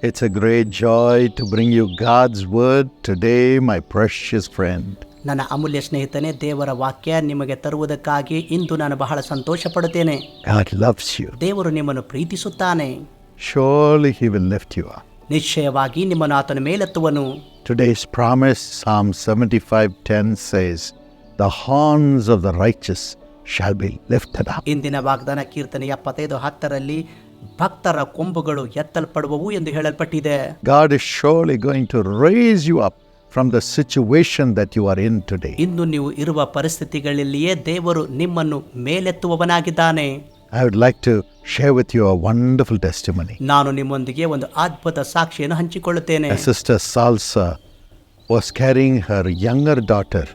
It's a great joy to bring you God's word today, my precious friend. ನನ್ನ ಅಮೂಲ್ಯ ಸ್ನೇಹಿತನೇ ದೇವರ ವಾಕ್ಯ ನಿಮಗೆ ತರುವುದಕ್ಕಾಗಿ ಇಂದು ನಾನು ಬಹಳ ಸಂತೋಷ ಪಡುತ್ತೇನೆ God loves you. ದೇವರು ನಿಮ್ಮನ್ನು ಪ್ರೀತಿಸುತ್ತಾನೆ Surely He will lift you up. ನಿಶ್ಚಯವಾಗಿ ನಿಮ್ಮನ್ನು ಆತನ ಮೇಲೆತ್ತುವನು Today's promise, Psalm 75:10 says, "The horns of the righteous shall be lifted up." ಇಂದಿನ ವಾಗ್ದಾನ ಕೀರ್ತನೆ ಎಪ್ಪತ್ತೈದು ಹತ್ತರಲ್ಲಿ ಭಕ್ತರ ಕೊಂಬುಗಳು ಎತ್ತಲ್ಪಡುವವು ಎಂದು ಹೇಳಲ್ಪಟ್ಟಿದೆ God is surely going to raise you up from the situation that you are in today. ಇಂದು ನೀವು ಇರುವ ಪರಿಸ್ಥಿತಿಗಳಲ್ಲಿಯೇ ದೇವರು ನಿಮ್ಮನ್ನು ಮೇಲೆತ್ತುವವನಾಗಿದ್ದಾನೆ I would like to share with you a wonderful testimony. ನಾನು ನಿಮ್ಮೊಂದಿಗೆ ಒಂದು ಅದ್ಭುತ ಸಾಕ್ಷಿಯನ್ನು ಹಂಚಿಕೊಳ್ಳುತ್ತೇನೆ My sister Salsa was carrying her younger daughter.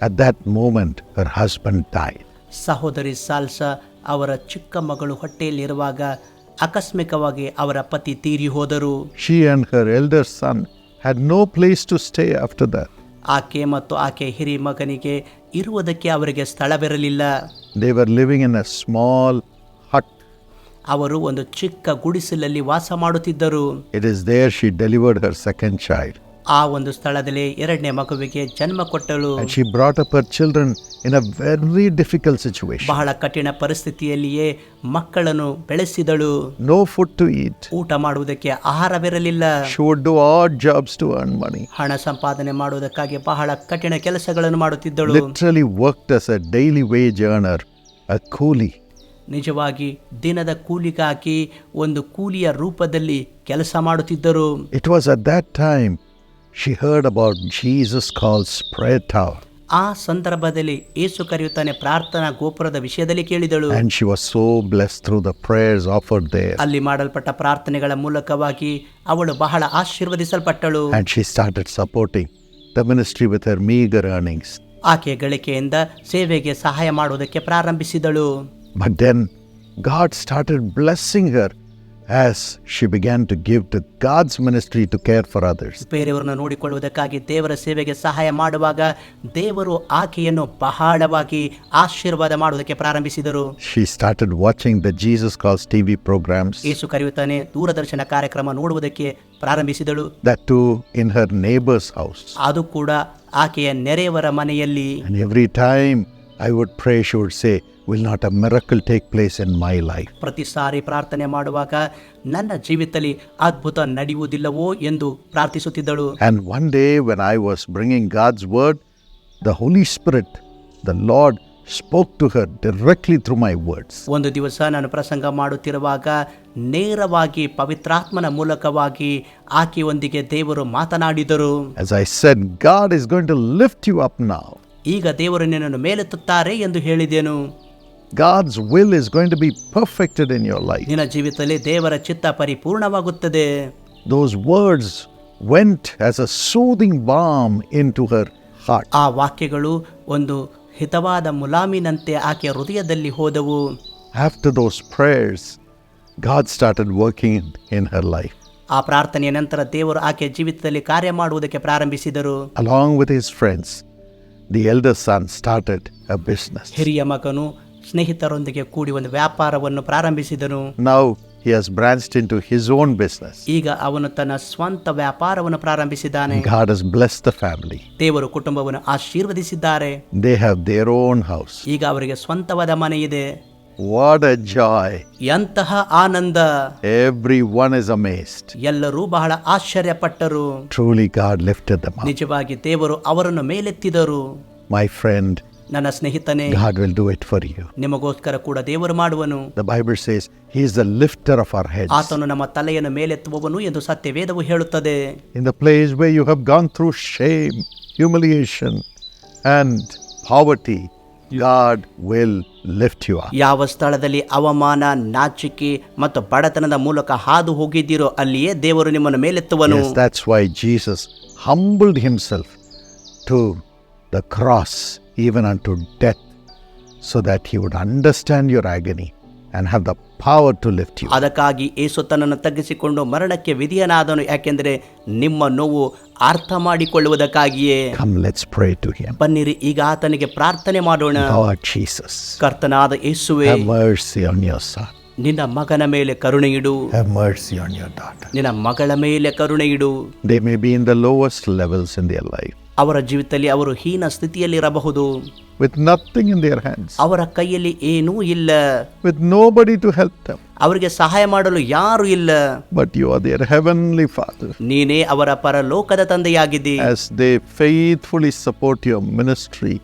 At that moment, her husband died. ಸಹೋದರಿ ಸಾಲ್ಸ ಅವರ ಚಿಕ್ಕ ಮಗಳು ಹೊಟ್ಟೆಯಲ್ಲಿರುವಾಗ ಆಕಸ್ಮಿಕವಾಗಿ ಅವರ ಪತಿ ತೀರಿ ಹೋದರು. She and her elder son had no place to stay after the ಆಕೆ ಮತ್ತು ಆಕೆ ಹಿರಿಯ ಮಗನಿಗೆ ಇರುವುದಕ್ಕೆ ಅವರಿಗೆ ಸ್ಥಳವಿರಲಿಲ್ಲ. They were living in a small hut ಅವರು ಒಂದು ಚಿಕ್ಕ ಗುಡಿಸಲಲ್ಲಿ ವಾಸ ಮಾಡುತ್ತಿದ್ದರು. It is there she delivered her second child ಆ ಒಂದು ಸ್ಥಳದಲ್ಲಿ ಎರಡನೇ ಮಗುವಿಗೆ ಜನ್ಮ ಕೊಟ್ಟಳು she she brought up children children in a very difficult situation. ಬಹಳ ಕಠಿಣ ಪರಿಸ್ಥಿತಿಯಲ್ಲಿಯೇ ಮಕ್ಕಳನ್ನು ಬೆಳೆಸಿದಳು ನೋ ಫುಡ್ ಟು ಈಟ್ ಊಟ ಮಾಡುವುದಕ್ಕೆ ಆಹಾರವಿರಲಿಲ್ಲ jobs to earn money. ಹಣ ಸಂಪಾದನೆ ಮಾಡುವುದಕ್ಕಾಗಿ ಬಹಳ ಕಠಿಣ ಕೆಲಸಗಳನ್ನು ಮಾಡುತ್ತಿದ್ದಳು Literally worked as ಅ daily wage earner, ಅ coolie. ನಿಜವಾಗಿ ದಿನದ ಕೂಲಿಗಾಗಿ ಒಂದು ಕೂಲಿಯ ರೂಪದಲ್ಲಿ ಕೆಲಸ ಮಾಡುತ್ತಿದ್ದರು it was at that time she heard about Jesus called Prayer Tower. ಆ ಸಂದರ್ಭದಲ್ಲಿ ಏಸು ಕರೆಯುತ್ತಾನೆ ಪ್ರಾರ್ಥನಾ ಗೋಪುರದ ವಿಷಯದಲ್ಲಿ ಕೇಳಿದಳು And she was so blessed through the prayers offered there. ಅಲ್ಲಿ ಮಾಡಲ್ಪಟ್ಟ ಪ್ರಾರ್ಥನೆಗಳ ಮೂಲಕವಾಗಿ ಅವಳು ಬಹಳ ಆಶೀರ್ವದಿಸಲ್ಪಟ್ಟಳು And she started supporting the ministry with her meager earnings. ಆಕೆ ಗಳಿಕೆಯಿಂದ ಸೇವೆಗೆ ಸಹಾಯ ಮಾಡುವುದಕ್ಕೆ ಪ್ರಾರಂಭಿಸಿದಳು But then God started blessing her as she began to give to God's ministry to care for others. ಬೇರೆಯವರನ್ನು ನೋಡಿಕೊಳ್ಳುವುದಕ್ಕಾಗಿ ದೇವರ ಸೇವೆಗೆ ಸಹಾಯ ಮಾಡುವಾಗ ದೇವರು ಆಕೆಯನ್ನು ಬಹಳವಾಗಿ ಆಶೀರ್ವಾದ ಮಾಡುವುದಕ್ಕೆ ಪ್ರಾರಂಭಿಸಿದರು She started watching the Jesus Calls TV programs, ಏಸು ಕರೆಯುತ್ತಾನೆ ದೂರದರ್ಶನ ಕಾರ್ಯಕ್ರಮ ನೋಡುವುದಕ್ಕೆ ಪ್ರಾರಂಭಿಸಿದಳು that too in her neighbor's house. ಅದು ಕೂಡ ಆಕೆಯ ನೆರೆಯವರ ಮನೆಯಲ್ಲಿ And every time I would pray, she would say, Will not a miracle take place in my life ಪ್ರತಿ ಸಾರಿ ಪ್ರಾರ್ಥನೆ ಮಾಡುವಾಗ ನನ್ನ ಜೀವಿತದಲ್ಲಿ ಅದ್ಭುತ ನಡೆಯುವುದಿಲ್ಲವೋ ಎಂದು ಪ್ರಾರ್ಥಿಸುತ್ತಿದ್ದಳು And one day when I was bringing God's word the Holy Spirit the Lord spoke to her directly through my words. ಒಂದು ದಿವಸ ನಾನು ಪ್ರಸಂಗ ಮಾಡುತ್ತಿರುವಾಗ ನೇರವಾಗಿ ಪವಿತ್ರಾತ್ಮನ ಮೂಲಕವಾಗಿ ಆಕೆಯೊಂದಿಗೆ ದೇವರು ಮಾತನಾಡಿದರು As I said, God is going to lift you up now. ಈಗ ದೇವರು ನಿನ್ನನ್ನು ಮೇಲೆತ್ತುತ್ತಾರೆ ಎಂದು ಹೇಳಿದೆನು God's will is going to be perfected in your life. ನಿನ್ನ ಜೀವಿತದಲ್ಲಿ ದೇವರ ಚಿತ್ತ ಪರಿಪೂರ್ಣವಾಗುತ್ತದೆ Those words went as a soothing balm into her heart. ಆ ವಾಕ್ಯಗಳು ಒಂದು ಹಿತವಾದ ಮುಲಾಮಿನಂತೆ ಆಕೆಯ ಹೃದಯದಲ್ಲಿ ಹೋದವು After those prayers, God started working in her life. ಆ ಪ್ರಾರ್ಥನೆಯ ನಂತರ ದೇವರು ಆಕೆಯ ಜೀವಿತದಲ್ಲಿ ಕಾರ್ಯ ಮಾಡುವುದಕ್ಕೆ ಪ್ರಾರಂಭಿಸಿದರು Along with his friends, the elder son started a business. ಹಿರಿಯ ಮಗನು ಸ್ನೇಹಿತರೊಂದಿಗೆ ಕೂಡಿ ಒಂದು ವ್ಯಾಪಾರವನ್ನು ಪ್ರಾರಂಭಿಸಿದನು. Now he has branched into his own business ಈಗ ಅವನು ತನ್ನ ಸ್ವಂತ ವ್ಯಾಪಾರವನ್ನು ಪ್ರಾರಂಭಿಸಿದ್ದಾನೆ. God has bless the family ದೇವರು ಕುಟುಂಬವನ್ನು ಆಶೀರ್ವದಿಸಿದ್ದಾರೆ. They have their own house ಈಗ ಅವರಿಗೆ ಸ್ವಂತವಾದ ಮನೆ ಇದೆ. ವಾಟ್ ಅ ಜಾಯ್ ಎಂತಹ ಆನಂದ. ಎವ್ರಿ ಒನ್ ಇಸ್ ಅಮೇಸ್ಟ್ ಎಲ್ಲರೂ ಬಹಳ ಆಶ್ಚರ್ಯಪಟ್ಟರು. ಟ್ರೂಲಿ ಗಾಡ್ ಲಿಫ್ಟ್ ನಿಜವಾಗಿ ದೇವರು ಅವರನ್ನು ಮೇಲೆತ್ತಿದರು. ಮೈ ಫ್ರೆಂಡ್ ನನ್ನ ಸ್ನೇಹಿತನೇ God will do it for you ನಿಮಗೋಸ್ಕರ ಕೂಡ ದೇವರು ಮಾಡುವನು. The Bible says he is the lifter of our heads ಆತನು ನಮ್ಮ ತಲೆಯನ್ನು ಮೇಲೆತ್ತುವವನು ಎಂದು ಸತ್ಯ ವೇದವು ಹೇಳುತ್ತದೆ in the place where you have gone through shame humiliation and poverty God will lift you ಯಾವ ಸ್ಥಳದಲ್ಲಿ ಅವಮಾನ ನಾಚಿಕೆ ಮತ್ತು ಬಡತನದ ಮೂಲಕ ಹಾದು ಹೋಗಿದ್ದೀರೋ ಅಲ್ಲಿಯೇ ದೇವರು ನಿಮ್ಮನ್ನು ಮೇಲೆತ್ತುವನು. That's why Jesus humbled himself to the cross, even unto death, so that he would understand your agony and have the power to lift you. ಅದಕ್ಕಾಗಿ ಏಸು ತನ್ನನ್ನು ತಗ್ಗಿಸಿಕೊಂಡು ಮರಣಕ್ಕೆ ವಿಧಿಯನಾದನು ಯಾಕೆಂದರೆ ನಿಮ್ಮ ನೋವು ಅರ್ಥ ಮಾಡಿಕೊಳ್ಳುವುದಕ್ಕಾಗಿಯೇ Come, let's pray to him. ಬನ್ನಿರಿ ಈಗ ಆತನಿಗೆ ಪ್ರಾರ್ಥನೆ ಮಾಡೋಣ Lord Jesus, ಕರ್ತನಾದ ಯೇಸುವೆ have mercy on your son. ನಿನ್ನ ಮಗನ ಮೇಲೆ ಕರುಣೆ ಇಡು Have mercy on your daughter. ನಿನ್ನ ಮಗಳ ಮೇಲೆ ಕರುಣೆ ಇಡು They may be in the lowest levels in their life, ಅವರ ಜೀವಿತದಲ್ಲಿ ಅವರು ಹೀನ ಸ್ಥಿತಿಯಲ್ಲಿರಬಹುದು. With nothing in their hands ಅವರ ಕೈಯಲ್ಲಿ ಏನೂ ಇಲ್ಲ. ವಿತ್ ನೋಬಡಿ ಟು ಹೆಲ್ಪ್ ಅವರಿಗೆ ಸಹಾಯ ಮಾಡಲು ಯಾರು ಇಲ್ಲ. But you are their heavenly father ನೀನೇ ಅವರ ಪರಲೋಕದ ತಂದೆಯಾಗಿದ್ದಿ. As they faithfully support your ministry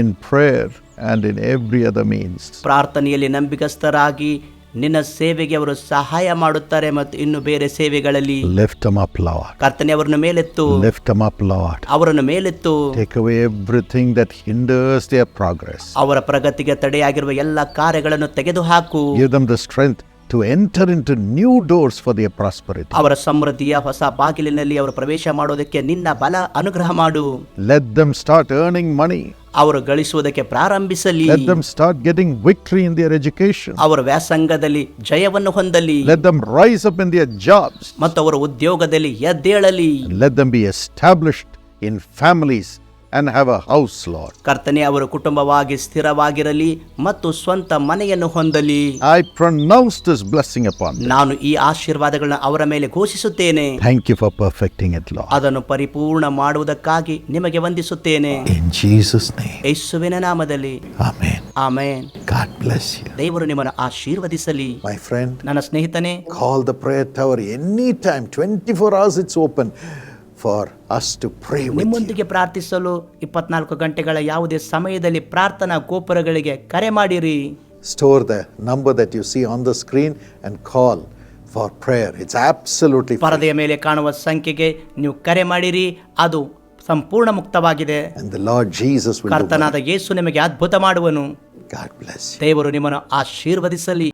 in prayer and in every other means ಪ್ರಾರ್ಥನೆಯಲ್ಲಿ ನಂಬಿಕಸ್ಥರಾಗಿ ನಿನ್ನ ಸೇವೆಗೆ ಅವರು ಸಹಾಯ ಮಾಡುತ್ತಾರೆ ಮತ್ತು ಇನ್ನು ಬೇರೆ ಸೇವೆಗಳಲ್ಲಿ lift them up, Lord. ಕರ್ತನೆ ಅವರನ್ನು ಮೇಲೆತ್ತು Lift them up, Lord. ಅವರನ್ನು ಮೇಲೆತ್ತು Take away everything that hinders their progress. ಅವರ ಪ್ರಗತಿಗೆ ತಡೆಯಾಗಿರುವ ಎಲ್ಲ ಕಾರ್ಯಗಳನ್ನು ತೆಗೆದುಹಾಕು Give them the strength to enter into new doors for their prosperity. ಅವರ ಸಮೃದ್ಧಿಯ ಹೊಸ ಬಾಗಿಲಿನಲ್ಲಿ ಅವರು ಪ್ರವೇಶ ಮಾಡೋದಕ್ಕೆ ನಿನ್ನ ಬಲ ಅನುಗ್ರಹ ಮಾಡು Let them start earning money. ಅವರು ಗಳಿಸುವುದಕ್ಕೆ ಪ್ರಾರಂಭಿಸಲಿ Let them start getting victory in their education. ಅವರ ವ್ಯಾಸಂಗದಲ್ಲಿ ಜಯವನ್ನು ಹೊಂದಲಿ Let them rise up in their jobs. ಮತ್ತು ಅವರ ಉದ್ಯೋಗದಲ್ಲಿ ಎದ್ದೇಳಲಿ And let them be established in families and have a house Lord. ಕರ್ತನೆ ಅವರ ಕುಟುಂಬವಾಗಿ ಸ್ಥಿರವಾಗಿರಲಿ ಮತ್ತು ಸ್ವಂತ ಮನೆಯನ್ನು ಹೊಂದಲಿ. I pronounce this blessing upon. ನಾನು ಈ ಆಶೀರ್ವಾದಗಳನ್ನ ಅವರ ಮೇಲೆ ಘೋಷಿಸುತ್ತೇನೆ. Thank you for perfecting it Lord. ಅದನ್ನು ಪರಿಪೂರ್ಣ ಮಾಡುವುದಕ್ಕಾಗಿ ನಿಮಗೆ ವಂದಿಸುತ್ತೇನೆ. ಇನ್ ಜೀಸಸ್ ನೇಮ್ ಯೇಸುವಿನ ನಾಮದಲ್ಲಿ. Amen amen. God bless you ದೇವರು ನಿಮ್ಮನ್ನು ಆಶೀರ್ವದಿಸಲಿ. ಮೈ ಫ್ರೆಂಡ್ ನನ್ನ ಸ್ನೇಹಿತನೇ. call prayer tower any time 24 hours it's open. For us to pray with you. ನಿಮ್ಮೊಂದಿಗೆ ಪ್ರಾರ್ಥಿಸಲು ಇಪ್ಪತ್ನಾಲ್ಕು ಗಂಟೆಗಳ ಯಾವುದೇ ಸಮಯದಲ್ಲಿ ಪ್ರಾರ್ಥನಾ ಗೋಪುರಗಳಿಗೆ ಕರೆ ಮಾಡಿರಿ. Store the number that you see on the screen and call for prayer it's absolutely ಪರದೆಯ ಮೇಲೆ ಕಾಣುವ ಸಂಖ್ಯೆಗೆ ನೀವು ಕರೆ ಮಾಡಿರಿ. ಅದು ಸಂಪೂರ್ಣ ಮುಕ್ತವಾಗಿದೆ. And the Lord Jesus will do. ಕರ್ತನಾದ ಯೇಸು ನಿಮಗೆ ಅದ್ಭುತ ಮಾಡುವನು. ದೇವರು ನಿಮ್ಮನ್ನು ಆಶೀರ್ವದಿಸಲಿ.